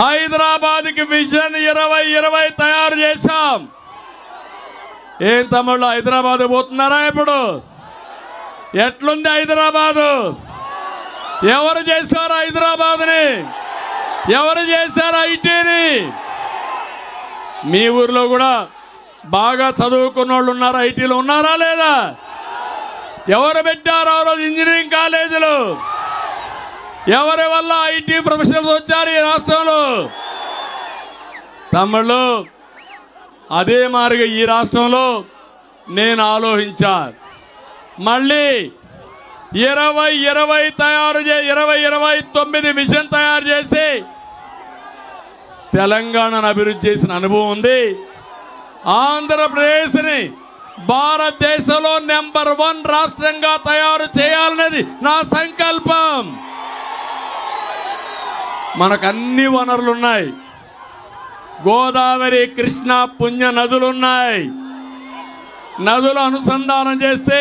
హైదరాబాద్కి విజన్ ఇరవై ఇరవై తయారు చేశాం. ఏం తమ్ముళ్ళు హైదరాబాద్ పోతున్నారా ఇప్పుడు? ఎట్లుంది హైదరాబాదు? ఎవరు చేశారు హైదరాబాద్ని? ఎవరు చేశారు ఐటీని? మీ ఊర్లో కూడా బాగా చదువుకున్న వాళ్ళు ఉన్నారు ఐటీలో ఉన్నారా లేదా? ఎవరు పెట్టారు ఆ రోజు ఇంజనీరింగ్ కాలేజీలు? ఎవరి వల్ల ఐటీ ప్రొఫెషనల్స్ వచ్చారు ఈ రాష్ట్రంలో? తమ్ముళ్ళు అదే మారిగా ఈ రాష్ట్రంలో నేను ఆలోచించా. మళ్ళీ ఇరవై ఇరవై తయారు చే ఇరవై ఇరవై తొమ్మిది మిషన్ తయారు చేసి తెలంగాణను అభివృద్ధి చేసిన అనుభవం ఉంది. ఆంధ్రప్రదేశ్ని భారతదేశంలో నెంబర్ వన్ రాష్ట్రంగా తయారు చేయాలనేది నా సంకల్పం. మనకు అన్ని వనరులు ఉన్నాయి గోదావరి కృష్ణ పుణ్య నదులున్నాయి. నదులు అనుసంధానం చేస్తే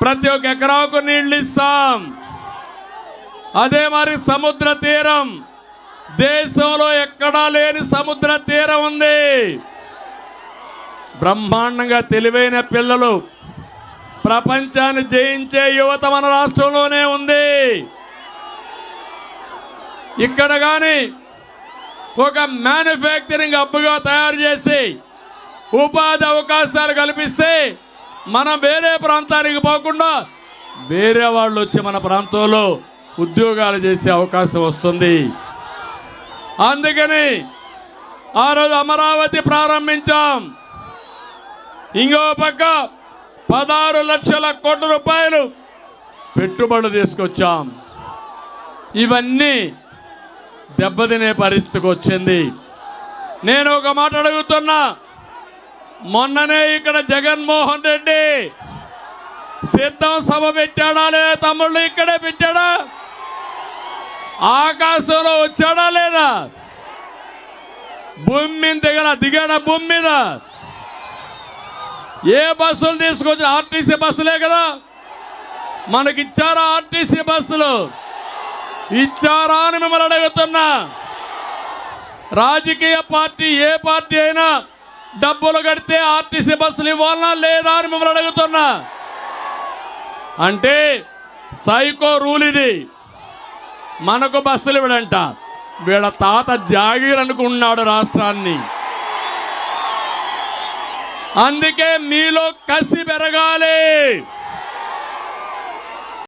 ప్రతి ఒక్క ఎకరాకు నీళ్ళు ఇస్తాం అదే మరి సముద్ర తీరం. దేశంలో ఎక్కడా లేని సముద్ర తీరం ఉంది. బ్రహ్మాండంగా తెలివైన పిల్లలు ప్రపంచాన్ని జయించే యువత మన రాష్ట్రంలోనే ఉంది. ఇక్కడ కానీ ఒక మ్యానుఫ్యాక్చరింగ్ అప్పుగా తయారు చేసి ఉపాధి అవకాశాలు కల్పిస్తే మనం వేరే ప్రాంతానికి పోకుండా వేరే వాళ్ళు వచ్చి మన ప్రాంతంలో ఉద్యోగాలు చేసే అవకాశం వస్తుంది. అందుకని ఆ రోజు అమరావతి ప్రారంభించాం. ఇంకో పక్క పదహారు లక్షల కోట్ల రూపాయలు పెట్టుబడులు తీసుకొచ్చాం. ఇవన్నీ దెబ్బతినే పరిస్థితికి వచ్చింది. నేను ఒక మాట అడుగుతున్నా. మొన్ననే ఇక్కడ జగన్మోహన్ రెడ్డి సిద్ధం సభ పెట్టాడా లేదా తమ్ముళ్ళు ఇక్కడే పెట్టాడా? ఆకాశంలో వచ్చాడా లేదా? భూమి మీద దిగన దిగాడా భూమి మీద? ఏ బస్సులు తీసుకొచ్చి ఆర్టీసీ బస్సులే కదా? మనకిచ్చారా ఆర్టీసీ బస్సులు? ఇచ్చారా అని మిమ్మల్ని అడుగుతున్నా. రాజకీయ పార్టీ ఏ పార్టీ అయినా డబ్బులు కడితే ఆర్టీసీ బస్సులు ఇవ్వాలనా లేదా అని మిమ్మల్ని అడుగుతున్నా. అంటే సైకో రూల్ ఇది. మనకు బస్సులు ఇవ్వడంట. వీళ్ళ తాత జాగీర్ అనుకున్నాడు రాష్ట్రాన్ని. అందుకే మీలో కసి పెరగాలి.